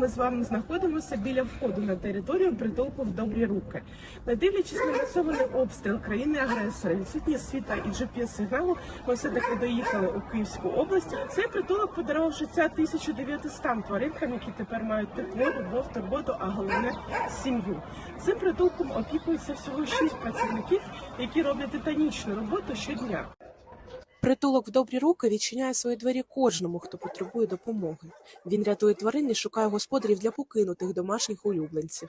Ми з вами знаходимося біля входу на територію притулку в добрі руки. Не дивлячись на масований обстріл країни-агресора, відсутність світа і GPS-сигналу, ми все таки доїхали у Київську область. Цей притулок подарував життя 1900 тваринкам, які тепер мають тепло, любов, турботу, а головне сім'ю. Цим притулком опікується всього шість працівників, які роблять титанічну роботу щодня. Притулок в добрі руки відчиняє свої двері кожному, хто потребує допомоги. Він рятує тварин і шукає господарів для покинутих домашніх улюбленців.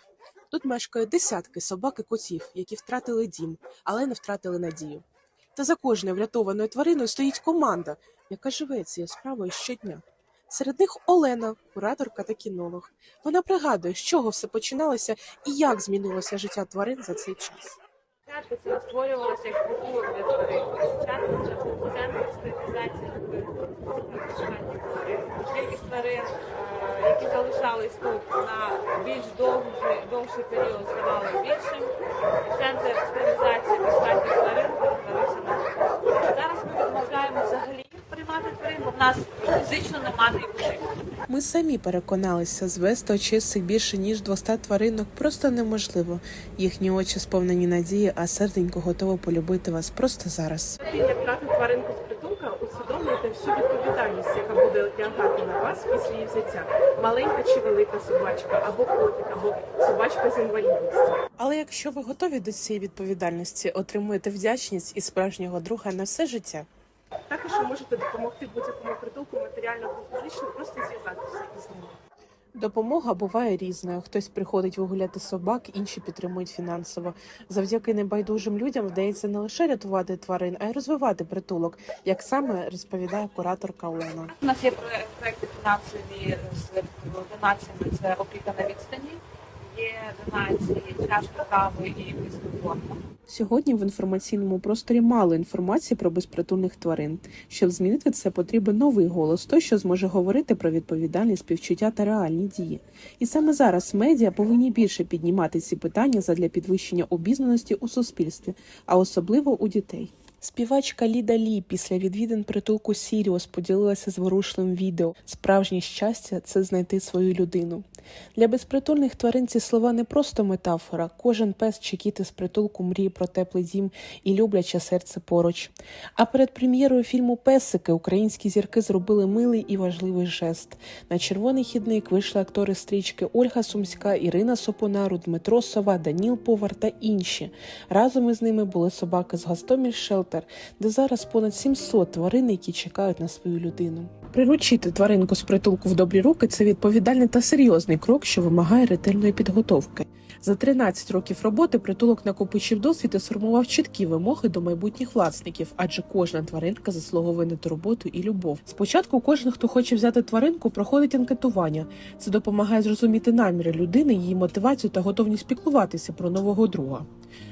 Тут мешкають десятки собак і котів, які втратили дім, але не втратили надію. Та за кожною врятованою твариною стоїть команда, яка живе цією справою щодня. Серед них Олена, кураторка та кінолог. Вона пригадує, з чого все починалося і як змінилося життя тварин за цей час. Спочатку це створювалося як притулок для тварин. Спочатку це був центр стерилізації тварин. Кількість тварин, е, які залишались тут на більш довший, довший період, ставало більшим. Центр стерилізації безпеки тварин перетворився на. Зараз ми відмовляємо взагалі приймати тварин, бо в нас фізично немає. Ми самі переконалися, звести очистих більше ніж 200 тваринок просто неможливо. Їхні очі сповнені надії, а серденько готово полюбити вас просто зараз. Як брати тваринку з притулка, усвідомлюєте всю відповідальність, яка буде лягати на вас після її взяття. Маленька чи велика собачка, або котик, або собачка з інвалідністю. Але якщо ви готові до цієї відповідальності, отримуєте вдячність і справжнього друга на все життя. Також ви можете допомогти будь-якому притулку матеріально або фізично, просто зв'язатися із ними. Допомога буває різною. Хтось приходить вигуляти собак, інші підтримують фінансово. Завдяки небайдужим людям вдається не лише рятувати тварин, а й розвивати притулок, як саме розповідає кураторка Олена. У нас є про- проекти фінансові з донаціями, це опіка на відстані, є донації чашки кави і форма. Сьогодні в інформаційному просторі мало інформації про безпритульних тварин. Щоб змінити це, потрібен новий голос, той, що зможе говорити про відповідальність, співчуття та реальні дії. І саме зараз медіа повинні більше піднімати ці питання задля підвищення обізнаності у суспільстві, а особливо у дітей. Співачка Ліда Лі після відвідин притулку Сіріус поділилася зворушливим відео. Справжнє щастя це знайти свою людину. Для безпритульних тварин ці слова не просто метафора. Кожен пес чи кіт із притулку мріє про теплий дім і любляче серце поруч. А перед прем'єрою фільму Песики українські зірки зробили милий і важливий жест. На червоний хідник вийшли актори стрічки Ольга Сумська, Ірина Сопонару, Дмитро Сова, Даніл Повар та інші. Разом із ними були собаки з Гастоміль Шелтер, де зараз понад 700 тварин, які чекають на свою людину. Приручити тваринку з притулку в добрі руки це відповідальний та серйозний крок, що вимагає ретельної підготовки. За 13 років роботи притулок накопичив досвід і сформував чіткі вимоги до майбутніх власників, адже кожна тваринка заслуговує на турботу і любов. Спочатку кожен, хто хоче взяти тваринку, проходить анкетування. Це допомагає зрозуміти наміри людини, її мотивацію та готовність піклуватися про нового друга.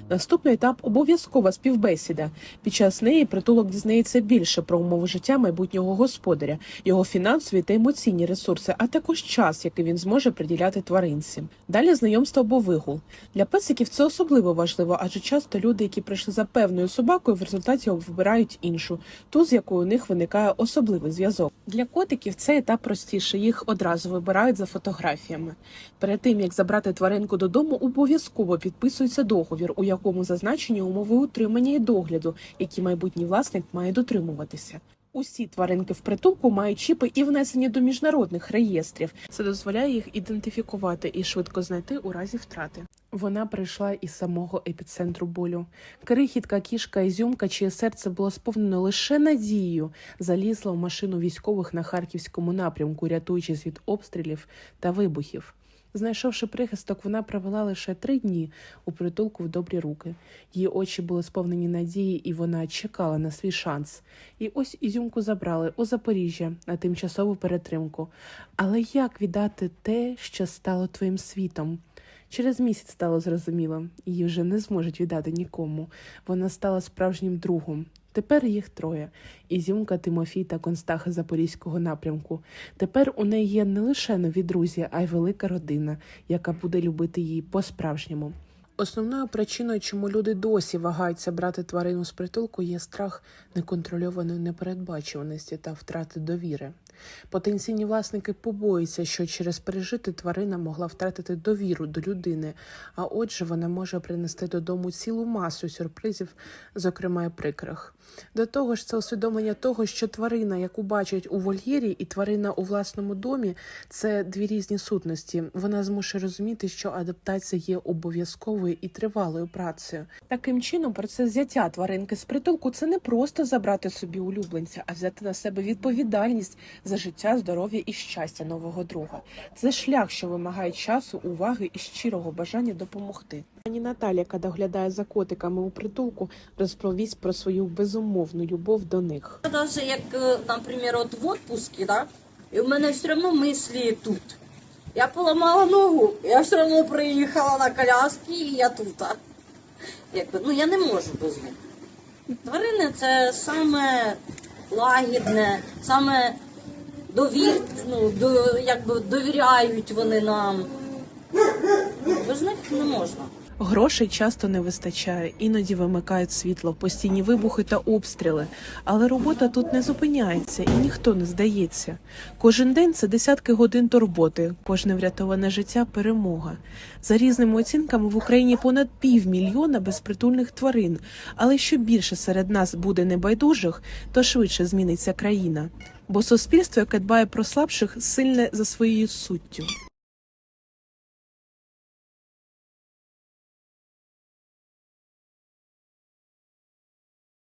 Наступний етап обов'язкова співбесіда. Під час неї притулок дізнається більше про умови життя майбутнього господаря, його фінансові та емоційні ресурси, а також час, який він зможе приділяти тваринці. Далі знайомство або вигул. Для песиків це особливо важливо, адже часто люди, які прийшли за певною собакою, в результаті вибирають іншу, ту, з якою у них виникає особливий зв'язок. Для котиків цей етап простіше. Їх одразу вибирають за фотографіями. Перед тим як забрати тваринку додому, обов'язково підписується договір, у якому зазначені умови утримання і догляду, які майбутній власник має дотримуватися. Усі тваринки в притулку мають чіпи і внесені до міжнародних реєстрів. Це дозволяє їх ідентифікувати і швидко знайти у разі втрати. Вона прийшла із самого епіцентру болю. Крихітка, кішка Ізюмка, чиє серце було сповнено лише надією, залізла в машину військових на харківському напрямку, рятуючись від обстрілів та вибухів. Знайшовши прихисток, вона провела лише три дні у притулку в добрі руки. Її очі були сповнені надії, і вона чекала на свій шанс. І ось Ізюмку забрали у Запоріжжя на тимчасову перетримку. Але як віддати те, що стало твоїм світом? Через місяць стало зрозуміло, її вже не зможуть віддати нікому. Вона стала справжнім другом. Тепер їх троє: Ізюмка, Тимофій та Констаха Запорізького напрямку. Тепер у неї є не лише нові друзі, а й велика родина, яка буде любити її по-справжньому. Основною причиною, чому люди досі вагаються брати тварину з притулку, є страх неконтрольованої непередбачуваності та втрати довіри. Потенційні власники побоюються, що через пережити тварина могла втратити довіру до людини, а отже, вона може принести додому цілу масу сюрпризів, зокрема й прикрих. До того ж, це усвідомлення того, що тварина, яку бачать у вольєрі, і тварина у власному домі це дві різні сутності. Вона змушує розуміти, що адаптація є обов'язковою і тривалою працею. Таким чином, процес взяття тваринки з притулку це не просто забрати собі улюбленця, а взяти на себе відповідальність за життя, здоров'я і щастя нового друга. Це шлях, що вимагає часу, уваги і щирого бажання допомогти. Пані Наталя, яка доглядає за котиками у притулку, розповість про свою безумовну любов до них. Даже як, е, наприклад, от в отпуске, да, і в мене все одно мислі тут. Я поламала ногу, я все одно приїхала на коляски і я тут. Якби, ну я не можу без них. Тварини це саме лагідне, саме довір, ну, до, якби довіряють вони нам. Без них не можна. Грошей часто не вистачає, іноді вимикають світло, постійні вибухи та обстріли. Але робота тут не зупиняється і ніхто не здається. Кожен день це десятки годин турботи, кожне врятоване життя перемога. За різними оцінками в Україні понад півмільйона безпритульних тварин. Але що більше серед нас буде небайдужих, то швидше зміниться країна. Бо суспільство, яке дбає про слабших, сильне за своєю суттю.